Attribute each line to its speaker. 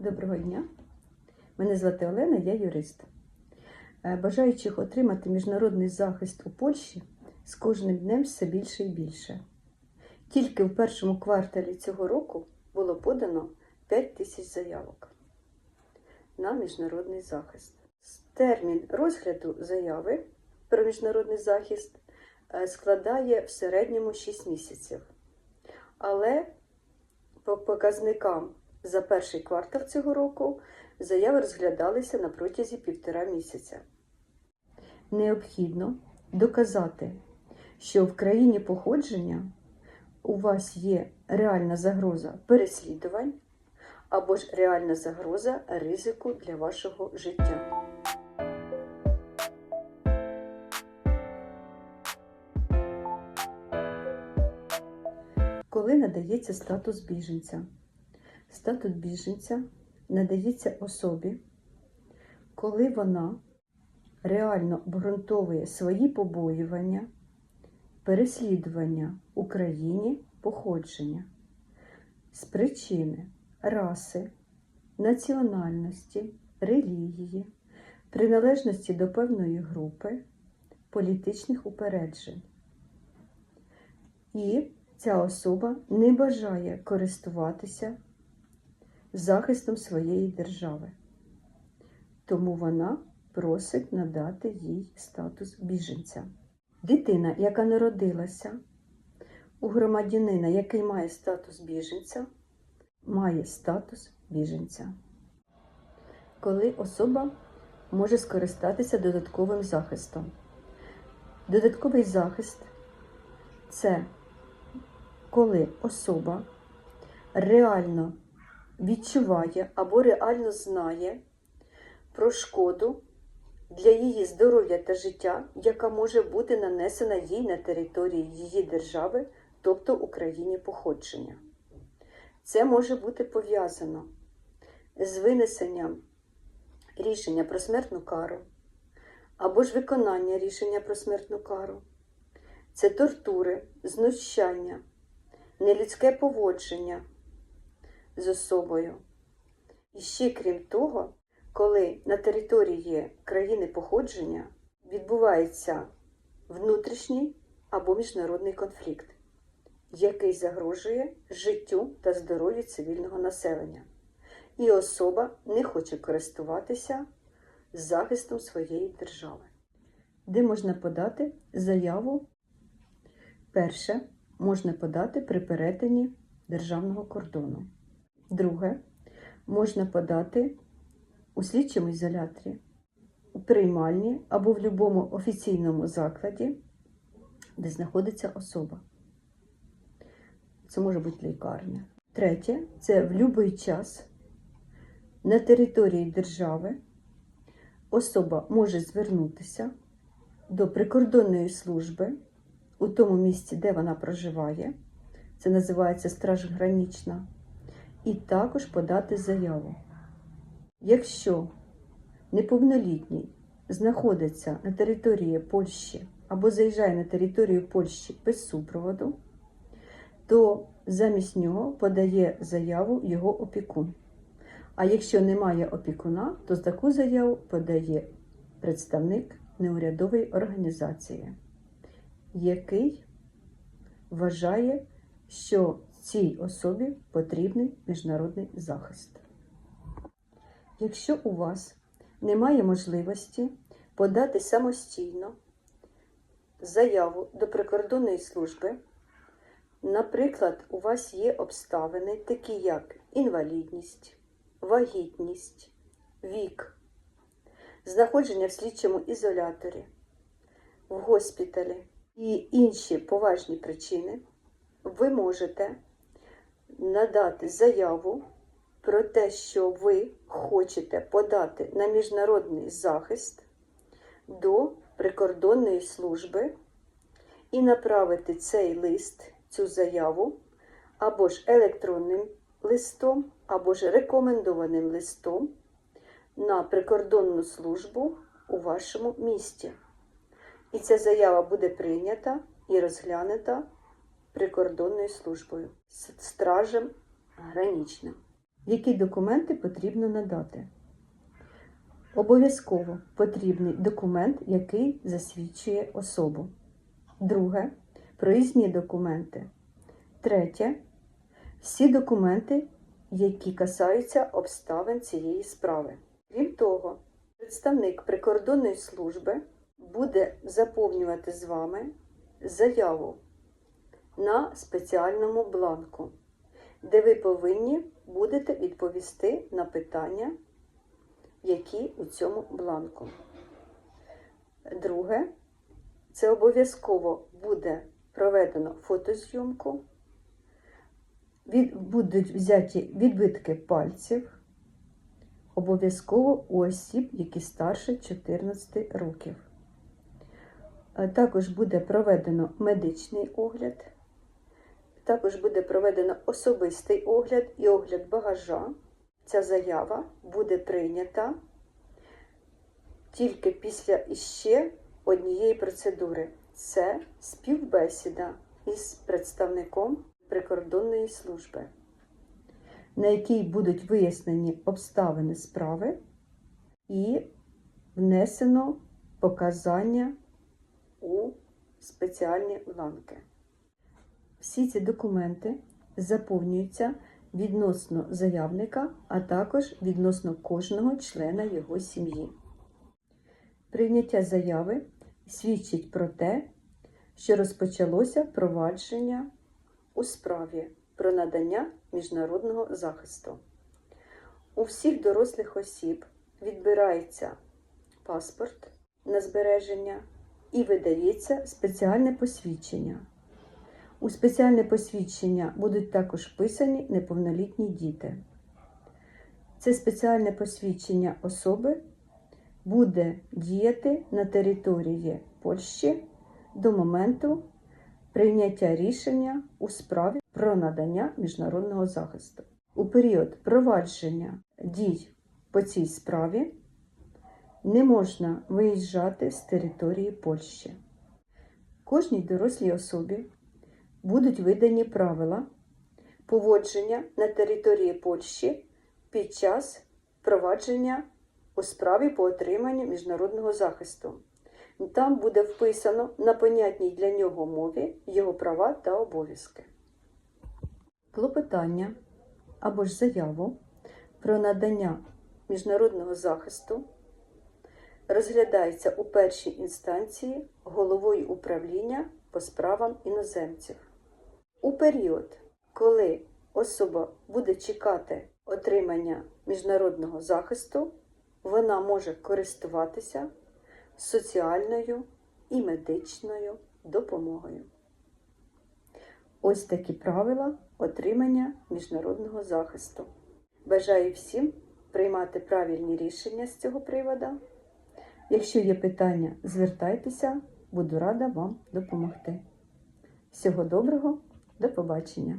Speaker 1: Доброго дня. Мене звати Олена, я юрист. Е, Бажаючих отримати міжнародний захист у Польщі з кожним днем все більше і більше. Тільки в першому кварталі цього року було подано 5 тисяч заявок на міжнародний захист. Термін розгляду заяви про міжнародний захист е, складає в середньому 6 місяців. Але по показникам за перший квартал цього року заяви розглядалися на протязі півтора місяця. Необхідно доказати, що в країні походження у вас є реальна загроза переслідувань або ж реальна загроза ризику для вашого життя. Коли надається статус біженця? Статус біженця надається особі, коли вона реально обґрунтовує свої побоювання, переслідування Україні походження з причини раси, національності, релігії, приналежності до певної групи, політичних упереджень. І ця особа не бажає користуватися захистом своєї держави. Тому вона просить надати їй статус біженця. Дитина, яка народилася у громадянина, який має статус біженця, має статус біженця. Коли особа може скористатися додатковим захистом. Додатковий захист це коли особа реально відчуває або реально знає про шкоду для її здоров'я та життя, яка може бути нанесена їй на території її держави, тобто Україні походження. Це може бути пов'язано з винесенням рішення про смертну кару або ж виконання рішення про смертну кару. Це тортури, знущання, нелюдське поводження з особою. І ще крім того, коли на території країни походження відбувається внутрішній або міжнародний конфлікт, який загрожує життю та здоров'ю цивільного населення, і особа не хоче користуватися захистом своєї держави. Де можна подати заяву? Перше можна подати при перетині державного кордону. Друге, можна подати у слідчому ізоляторі, у приймальні або в будь-якому офіційному закладі, де знаходиться особа. Це може бути лікарня. Третє це в будь-який час на території держави особа може звернутися до прикордонної служби у тому місці, де вона проживає. Це називається Страж Гранічна. І також подати заяву. Якщо неповнолітній знаходиться на території Польщі або заїжджає на територію Польщі без супроводу, то замість нього подає заяву його опікун. А якщо немає опікуна, то таку заяву подає представник неурядової організації, який вважає, що цій особі потрібний міжнародний захист. Якщо у вас немає можливості подати самостійно заяву до прикордонної служби, наприклад, у вас є обставини, такі як інвалідність, вагітність, вік, знаходження в слідчому ізоляторі, в госпіталі і інші поважні причини, ви можете надати заяву про те, що ви хочете подати на міжнародний захист до прикордонної служби і направити цей лист, цю заяву або ж електронним листом, або ж рекомендованим листом на прикордонну службу у вашому місті. І ця заява буде прийнята і розглянута прикордонною службою, стражем гранічним. Які документи потрібно надати? Обов'язково потрібний документ, який засвідчує особу. Друге проїзні документи. Третє всі документи, які касаються обставин цієї справи. Крім того, представник прикордонної служби буде заповнювати з вами заяву на спеціальному бланку, де ви повинні будете відповісти на питання, які у цьому бланку. Друге, це обов'язково буде проведено фотозйомку, від, будуть взяті відбитки пальців, обов'язково у осіб, які старше 14 років. Е, Також буде проведено медичний огляд, також буде проведено особистий огляд і огляд багажа. Ця заява буде прийнята тільки після іще однієї процедури. Це співбесіда із представником прикордонної служби, на якій будуть вияснені обставини справи і внесено показання у спеціальні бланки. Всі ці документи заповнюються відносно заявника, а також відносно кожного члена його сім'ї. Прийняття заяви свідчить про те, що розпочалося провадження у справі про надання міжнародного захисту. У всіх дорослих осіб відбирається паспорт на збереження і видається спеціальне посвідчення. У спеціальне посвідчення будуть також вписані неповнолітні діти. Це спеціальне посвідчення особи буде діяти на території Польщі до моменту прийняття рішення у справі про надання міжнародного захисту. У період провадження дій по цій справі не можна виїжджати з території Польщі. Кожній дорослій особі будуть видані правила поводження на території Польщі під час провадження у справі по отриманню міжнародного захисту. Там буде вписано на понятній для нього мові його права та обов'язки. Клопотання або ж заяву про надання міжнародного захисту розглядається у першій інстанції головою управління по справам іноземців. У період, коли особа буде чекати отримання міжнародного захисту, вона може користуватися соціальною і медичною допомогою. Ось такі правила отримання міжнародного захисту. Бажаю всім приймати правильні рішення з цього приводу. Якщо є питання, звертайтеся, буду рада вам допомогти. Всього доброго, до побачення!